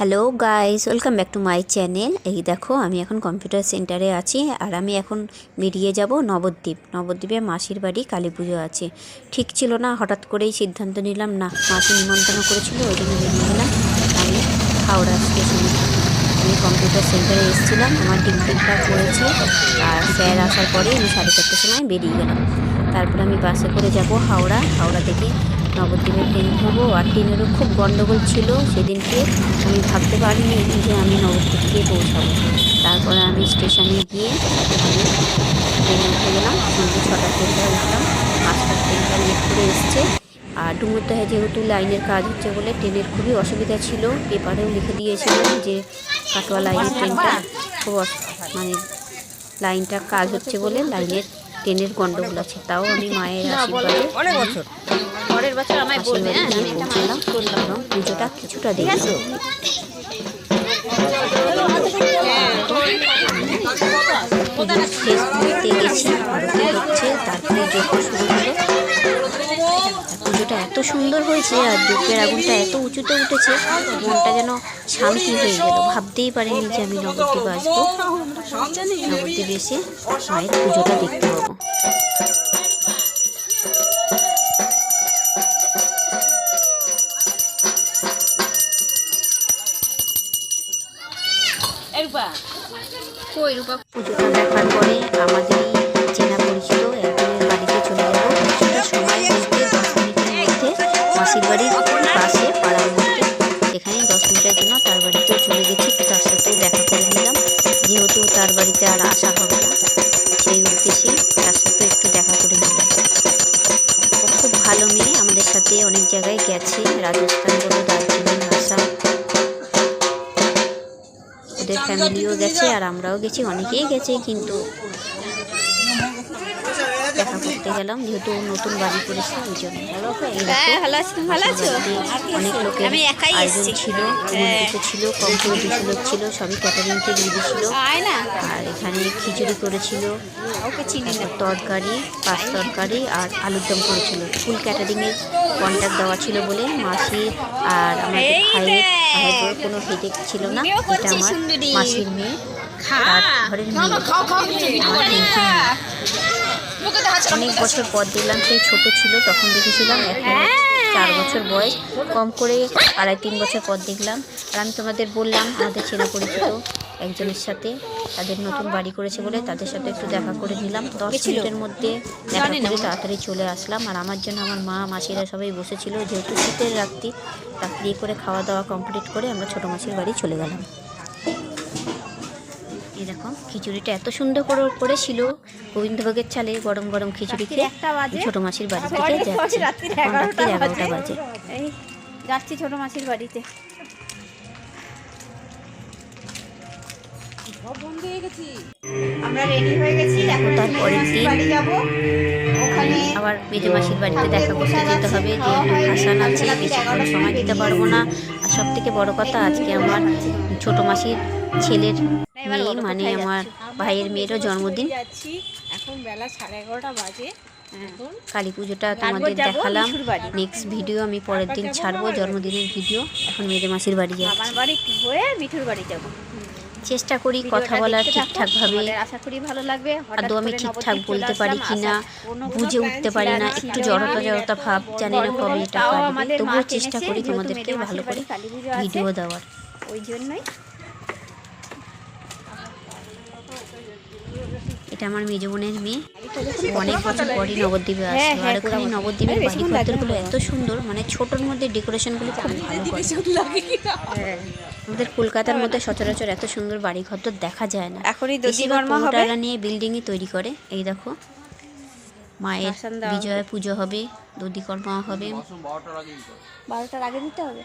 Hello guys welcome back to my channel এই দেখো, আমি এখন কম্পিউটার সেন্টারে আছি আর আমি এখন বেরিয়ে যাব নবদ্বীপ। নবদ্বীপে মাসির বাড়ি, কালী পুজো আছে। ঠিক ছিল না, হঠাৎ করেই সিদ্ধান্ত নিলাম, না, মাসি নিমন্ত্রণ করেছিল, ওই জন্য বেরিয়ে গেলাম। আমি হাওড়া স্টেশনে আমি কম্পিউটার সেন্টারে এসেছিলাম, আমার টিকিটটা পড়েছে আর স্যার আসার পরে আমি সাড়ে চারটের সময় বেরিয়ে গেলাম। তারপর আমি বাসে করে যাব হাওড়া। হাওড়া থেকে নবদ্বীপে ট্রেন ধরবো আর ট্রেনেরও খুব গন্ডগোল ছিল, সেদিনকে আমি ভাবতে পারিনি যে আমি নবদ্বীপ গিয়ে পৌঁছাবো। তারপরে আমি স্টেশনে গিয়ে আমি ট্রেনে উঠে গেলাম। সন্ধ্যে ছটার ট্রেনটা উঠলাম। পাঁচটার ট্রেনটা লেট করে এসছে। আর ডুমুরদহে যেহেতু লাইনের কাজ হচ্ছে বলে ট্রেনের খুবই অসুবিধা ছিল, পেপারেও লিখে দিয়েছিলাম যে কাটোয়া লাইনের ট্রেনটা খুব মানে লাইনটা কাজ হচ্ছে বলে লাইনের ট্রেনের গন্ডগোল আছে তাও আমি মায়ের আশীর্বাদে অনেক বছর। পরের বছর আমায় বলবে হ্যাঁ এবং পুজোটা কিছুটা দেখলাম শেষ ঘুরতে গেছি আরতি হচ্ছে তারপরে যোগ্য সুন্দর হয়েছে আর যজ্ঞের আগুনটা এত উঁচুতে উঠেছে মনটা যেন শান্তি হয়ে গেল। ভাবতেই পারিনি যে আমি নবদ্বীপে আসব। নবদ্বীপে এসে মায়ের পুজোটা দেখতে পাবো। পুজোটা দেখার পরে আমাদেরই আমাদের অনেক জায়গায় গেছে রাজস্থান বলো দার্জিলিং আসাম। ওদের ফ্যামিলিও গেছে আর আমরাও গেছি অনেকেই গেছে কিন্তু দেখা করতে গেলাম যেহেতু নতুন বাড়ি করেছে ওই জন্য। হ্যাঁ অনেক লোকের আয়োজন ছিল ছিল কম করে কিছু ছিল সবই ক্যাটারিংতে দিয়ে দিয়েছিল আর এখানে খিচুড়ি করেছিল তরকারি পাঁচ তরকারি আর আলুর দম করেছিল। ফুল ক্যাটারিংয়ের কন্ট্যাক্ট দেওয়া ছিল বলে মাসি আর আমাদের ভাইয়ের ভাইয়ের কোনো হেডেক ছিল না এটা আমার মাসির মেয়ে। ঘরের মেয়ে। অনেক বছর পর দেখলাম সেই ছোট ছিল তখন দেখেছিলাম এখন হ্যাঁ। চার বছর বয়স। কম করে আড়াই তিন বছর পর দেখলাম। আর আমি তোমাদের বললাম আমাদের চেনা পরিচিত একজনের সাথে তাদের নতুন বাড়ি করেছে বলে তাদের সাথে একটু দেখা করে নিলাম। দশ মিনিটের মধ্যে দেখা করে তাড়াতাড়ি চলে আসলাম। আর আমার জন্য আমার মা মাসিরা সবাই বসেছিল। যেহেতু শীতের রাত্রি রাত্রি করে খাওয়া দাওয়া কমপ্লিট করে আমরা ছোটো মাসির বাড়ি চলে গেলাম। এই দেখো খিচুড়িটা এত সুন্দর করে করেছিল। গোবিন্দভোগের চালে গরম গরম খিচুড়ি খেয়ে। ছোট মাসির বাড়ি থেকে যাচ্ছি। রাত্রির এগারোটা বাজে। যাচ্ছি ছোট মাসির বাড়িতে। আমরা রেডি হয়ে গেছি। এখন তারপরের ছোট দিন বাড়ি যাব। ওখানে আবার মেজো মাসির বাড়িতে দেখা করতে যেতে হবে। যেহেতু ভাসান আছে বেশিক্ষণ সময় দিতে পারব না। আর সব থেকে বড় কথা আজকে আমার ছোট মাসির ছেলের মানে আমার ভাইয়ের মেয়েরও জন্মদিন। এখন বেলা সাড়ে এগারোটা বাজে। কালী পুজোটা তোমাদের দেখালাম। নেক্সট ভিডিও আমি পরের দিন ছাড়বো জন্মদিনের ভিডিও এখন মেয়েদের মাসির বাড়ি আমার বাড়ি হয়ে মিঠুর বাড়ি যাব। চেষ্টা করি কথা বলার ঠিকঠাক ভাবে। আশা করি ভালো লাগবে। আদৌ আমি ঠিকঠাক বলতে পারি আসার কোনো বুঝে উঠতে পারি না। না, একটু জড়তা জড়তা ভাব জানি না কবে এটা পারবে তবুও চেষ্টা করি তোমাদেরকে ভালো করে ভিডিও দেওয়ার। ওই জন্যই এটা আমার মেজ বোনের মেয়ে। অনেক বছর পরই নবদ্বীপে হ্যাঁ, আসলো। হ্যাঁ, আর ওখানে নবদ্বীপের হ্যাঁ, বাড়ি বেশিক্ষণ লাগবে ঘরগুলো না। এত সুন্দর মানে ছোটোর মধ্যে ডেকোরেশনগুলো খুব ভালো করে। হ্যাঁ। আমাদের কলকাতার মধ্যে সচরাচর এত সুন্দর বাড়ি ঘর তো দেখা যায় না। এখনই পনেরোটালা নিয়ে বিল্ডিংই তৈরি করে। এই দেখো মায়ের বিজয়া পুজো হবে দধিকর্মা হবে। বারোটার আগে দিতে হবে।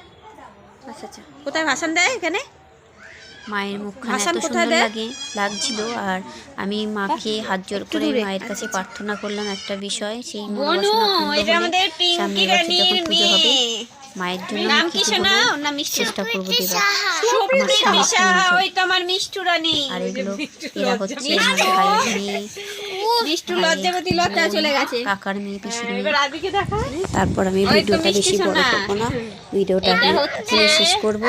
আচ্ছা আচ্ছা। কোথায় ভাষণ দেয় এখানে? মায়ের মুখখানা এত সুন্দর লাগে লাগছিল আর আমি মাকে হাত জোর করে মায়ের কাছে প্রার্থনা করলাম একটা বিষয় সেই বছর যখন পুজো হবে মায়ের জন্য নাম কি মিষ্টি। চেষ্টা করব দেবার। সুপ্রীতি আমার সামর্থ্য ওই তো আমার মিষ্টু রানী। আর এগুলো এরা হচ্ছে বিষ্টু লজ্জাবতী লজ্জা চলে গেছে। কাকার মেয়ে পিসির মেয়ে এবার আদিকে দেখা তারপর আমি ভিডিওটা বেশি বড় করব না। ভিডিওটা এখানে শেষ করব।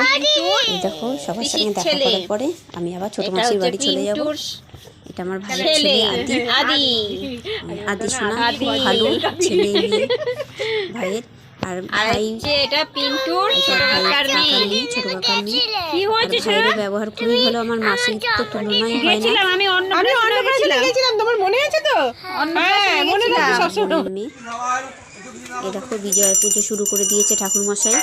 এই দেখো সবার সঙ্গে দেখা করার পরে আমি আবার ছোট মাসির বাড়ি চলে যাব। এটা আমার ভাইয়ের ছেলে আদি। আদি। আদি। সোনা ভালো ছেলে ভাইয়ের। আর আর ভাই এটা পিন্টুর ছোট কাকার কাকার মেয়ে। মেয়ে। ছোট কাকার মেয়ে। কি হয়েছে ভাইয়ের ব্যবহার খুবই ভালো। আমার মাসির তো তুলনাই হয় না। আমি অন্য আমি অন্নপ্রাশনে গেছিলাম তোমার মনে হ্যাঁ মনে আছে সবসময়। বোনের মেয়ে এ দেখো বিজয় পুজো শুরু করে দিয়েছে ঠাকুর মশাই